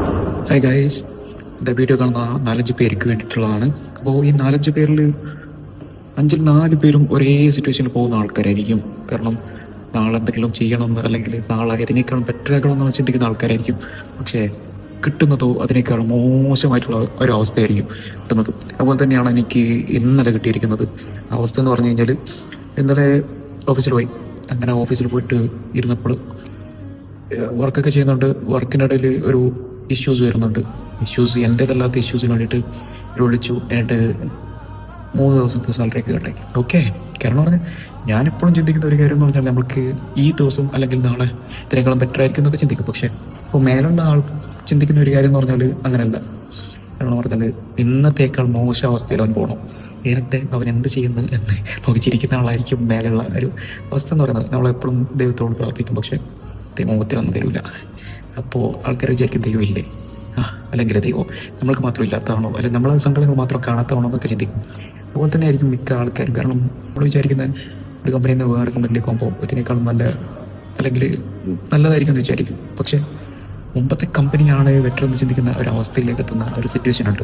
Hi guys എന്റെ video കാണുന്ന നാലഞ്ച് പേർക്ക് വേണ്ടിയിട്ടുള്ളതാണ്. അപ്പോൾ ഈ നാലഞ്ച് പേരിൽ അഞ്ചിൽ നാല് പേരും ഒരേ സിറ്റുവേഷനിൽ പോകുന്ന ആൾക്കാരായിരിക്കും. കാരണം നാളെ എന്തെങ്കിലും ചെയ്യണമെന്ന് അല്ലെങ്കിൽ നാളെ ഇതിനേക്കാളും ബെറ്റർ ആക്കണമെന്ന് ചിന്തിക്കുന്ന ആൾക്കാരായിരിക്കും. പക്ഷേ കിട്ടുന്നതോ അതിനേക്കാൾ മോശമായിട്ടുള്ള ഒരു അവസ്ഥയായിരിക്കും കിട്ടുന്നത്. അതുപോലെ തന്നെയാണ് എനിക്ക് ഇന്നലെ കിട്ടിയിരിക്കുന്നത്. അവസ്ഥ എന്ന് പറഞ്ഞു കഴിഞ്ഞാൽ ഇന്നലെ ഓഫീസിൽ പോയി. അങ്ങനെ ഓഫീസിൽ പോയിട്ട് ഇരുന്നപ്പോൾ വർക്കൊക്കെ ചെയ്യുന്നുണ്ട്. വർക്കിനിടയിൽ ഒരു ഇഷ്യൂസ് വരുന്നുണ്ട്. ഇഷ്യൂസ് എന്റേതല്ലാത്ത ഇഷ്യൂസിന് വേണ്ടിയിട്ട് വിളിച്ചു. എന്നിട്ട് മൂന്ന് ദിവസത്തെ സാലറി ഒക്കെ കട്ടാക്കി ഓക്കെ കാരണം പറഞ്ഞാൽ ഞാനെപ്പോഴും ചിന്തിക്കുന്ന ഒരു കാര്യം എന്ന് പറഞ്ഞാൽ നമുക്ക് ഈ ദിവസം അല്ലെങ്കിൽ നാളെ ഇതിനേക്കാളും ബെറ്റർ ആയിരിക്കും എന്നൊക്കെ ചിന്തിക്കും. പക്ഷേ ഇപ്പോൾ മേലുള്ള ആൾ ചിന്തിക്കുന്ന ഒരു കാര്യം എന്ന് പറഞ്ഞാൽ അങ്ങനെയല്ല കാരണം പറഞ്ഞാൽ ഇന്നത്തേക്കാൾ മോശം അവസ്ഥയിൽ അവൻ പോകണം നേരിട്ട് അവൻ എന്ത് ചെയ്യുന്നു എന്ന് നോക്കിച്ചിരിക്കുന്ന ആളായിരിക്കും മേലുള്ള ഒരു അവസ്ഥ എന്ന് പറയുന്നത് നമ്മളെപ്പോഴും ദൈവത്തോട് പ്രാർത്ഥിക്കും. പക്ഷേ ദൈവം ഒത്തിരൊന്നും തരില്ല അപ്പോൾ ആൾക്കാർ വിചാരിക്കും ദൈവം ഇല്ലേ? ആ അല്ലെങ്കിൽ ദൈവം. നമ്മൾക്ക് മാത്രം ഇല്ലാത്തതാണോ? അല്ലെങ്കിൽ നമ്മളെ സങ്കടങ്ങൾ മാത്രം കാണാത്തതാണോ എന്നൊക്കെ ചിന്തിക്കും. അതുപോലെ തന്നെ ആയിരിക്കും മിക്ക ആൾക്കാരും. കാരണം നമ്മൾ വിചാരിക്കുന്ന ഒരു കമ്പനിയിൽ നിന്ന് വേറെ കമ്പനിയിലേക്ക് പോകുമ്പോൾ ഇതിനേക്കാളും നല്ല അല്ലെങ്കിൽ നല്ലതായിരിക്കും എന്ന് വിചാരിക്കും. പക്ഷേ മുമ്പത്തെ കമ്പനിയാണ് ബെറ്റർ എന്ന് ചിന്തിക്കുന്ന ഒരു അവസ്ഥയിലേക്ക് എത്തുന്ന ഒരു സിറ്റുവേഷൻ ഉണ്ട്.